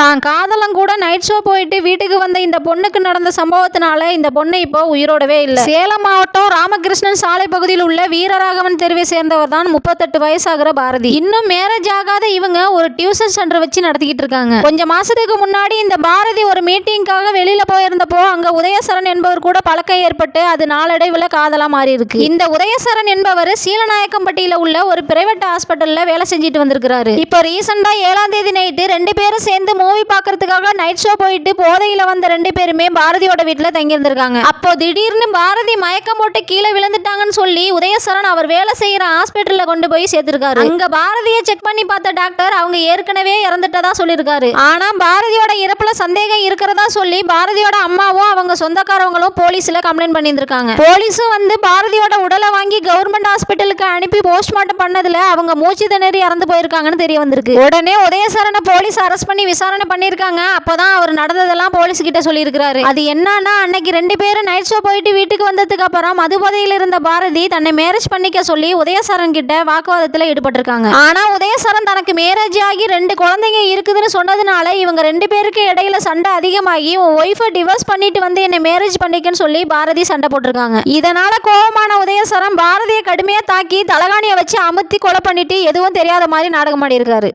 தான். காதலம் கூட night show போயிட்டு வீட்டுக்கு வந்த இந்த பொண்ணுக்கு நடந்த சம்பவத்தினால இந்த பொண்ணு இப்போ உயிரோடவே இல்லை. சேலம் மாவட்டம் ராமகிருஷ்ணன் சாலை பகுதியில் உள்ள வீரராகவன் தெருவை சேர்ந்தவர் தான் முப்பத்தெட்டு வயசாகிற பாரதி. இன்னும் மேரேஜ் ஆகாத இவங்க ஒரு டியூஷன் சென்டர் வச்சு நடத்திக்கிட்டு இருக்காங்க. கொஞ்சம் மாசத்துக்கு முன்னாடி இந்த பாரதி ஒரு மீட்டிங்காக வெளியில போயிருந்தப்போ அங்க உதயசரன் என்பவர் கூட பழக்கம் ஏற்பட்டு அது நாளடைவில் காதலா மாறி இருக்கு இந்த உதயசரன் என்பவர் சீலநாயக்கம்பட்டியில உள்ள ஒரு பிரைவேட் ஹாஸ்பிட்டல்ல வேலை செஞ்சுட்டு வந்திருக்கிறாரு. இப்போ ரீசெண்டா ஏழாம் தேதி நைட்டு ரெண்டு பேரும் சேர்ந்து மூவி பார்க்கறதுக்காக நைட் ஷோ போயிட்டு போதையில வந்த ரெண்டு பேருமே பாரதியோட வீட்டுல தங்கியிருந்திருக்காங்க. அப்போ திடீர்னு பாரதி மயக்கம் போட்டு கீழே விழுந்துட்டாங்கன்னு சொல்லி உதயசரன் அவர் வேலை செய்யற ஹாஸ்பிட்டல்ல கொண்டு போய் சேர்த்திருக்காரு. அங்க பாரதியை செக் பண்ணி பார்த்த டாக்டர் அவங்க ஏற்கனவே இறந்துட்டதா சொல்லியிருக்காரு. ஆனா பாரதியோட இறப்புல சந்தேகம் இருக்கிறதா சொல்லி பாரதியோட அம்மாவும் அவங்க சொந்தக்காரவங்களும் போலீஸ்ல கம்ப்ளைண்ட் பண்ணியிருந்திருக்காங்க. போலீஸும் வந்து பாரதியோட உடலை வாங்கி கவர்மெண்ட் ஹாஸ்பிட்டலுக்கு அனுப்பி போஸ்ட்மார்ட்டம் பண்ணதுல அவங்க மூச்சு திணறி இறந்து போயிருக்காங்கன்னு தெரிய வந்திருக்கு. உடனே உதயசரனை போலீஸ் அரெஸ்ட் பண்ணி விசாரணை பண்ணியிருக்காங்க அப்போதான் அவர் நடந்ததெல்லாம் போலீஸ் கிட்ட சொல்லியிருக்கிறாரு. அது என்னன்னா அன்னைக்கு ரெண்டு பேரும் நைட் ஷோ போயிட்டு வீட்டுக்கு வந்ததுக்கு அப்புறம் மதுபோதையில் இருந்த பாரதி தன்னை மேரேஜ் பண்ணிக்க சொல்லி உதயசரன் கிட்ட வாக்குவாதத்தில் ஈடுபட்டிருக்காங்க. ஆனா உதயசரன் தனக்கு மேரேஜ் ஆகி ரெண்டு குழந்தைங்க இருக்குதுன்னு சொன்னதுனால இவங்க ரெண்டு பேருக்கு இடையில சண்டை அதிகமாகி உன் ஒய்ஃபை டிவோர்ஸ் பண்ணிட்டு வந்து என்னை மேரேஜ் பண்ணிக்கன்னு சொல்லி பாரதி சண்டை போட்டிருக்காங்க. இதனால கோபமான உதயசரம் பாரதியை கடுமையா தாக்கி தலகாணியை வச்சு அமுத்தி கொலை பண்ணிட்டு எதுவும் தெரியாத மாதிரி நாடகம் ஆடி இருக்காரு